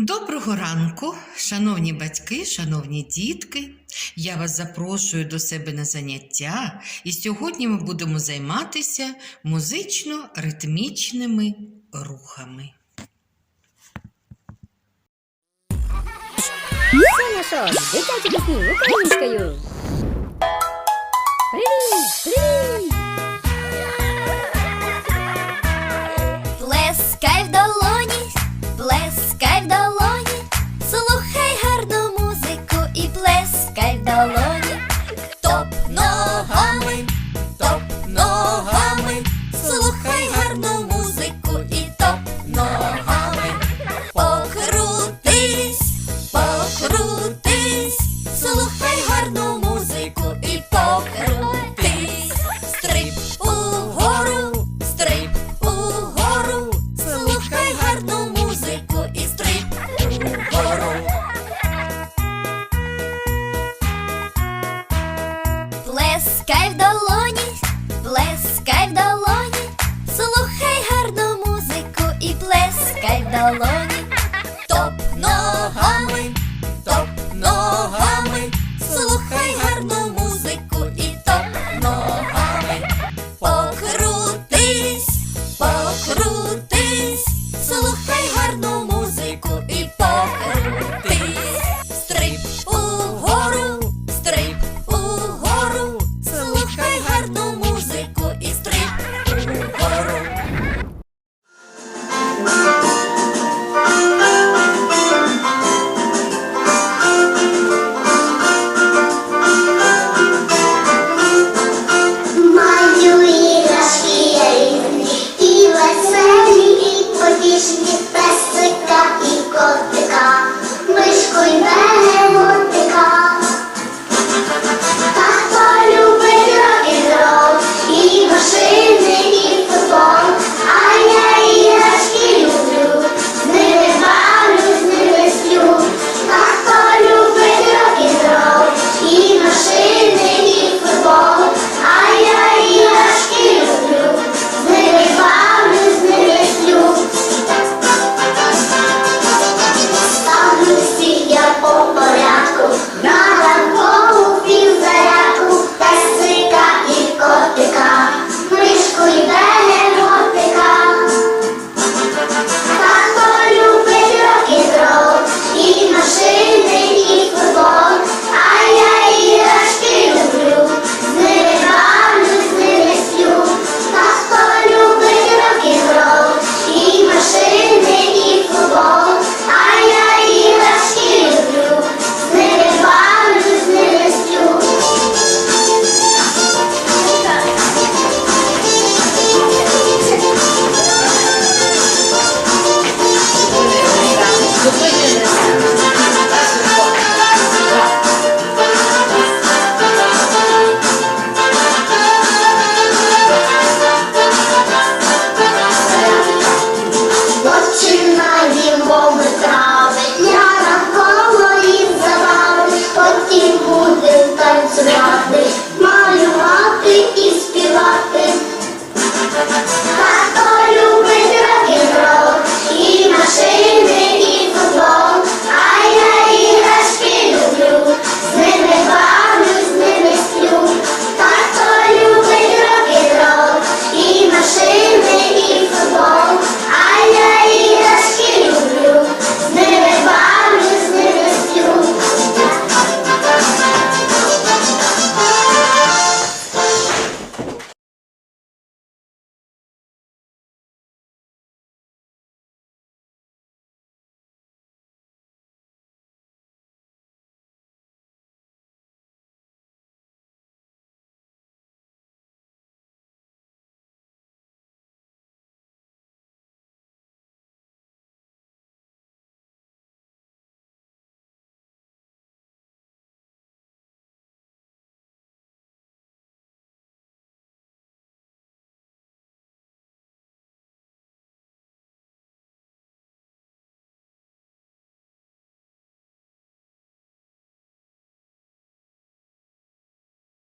Доброго ранку, шановні батьки, шановні дітки. Я вас запрошую до себе на заняття, і сьогодні ми будемо займатися музично-ритмічними рухами. Соня Шон, дитячі пісні українською. Плескай в долоні, плескай в долоні, слухай гарну музику і плескай в долоні.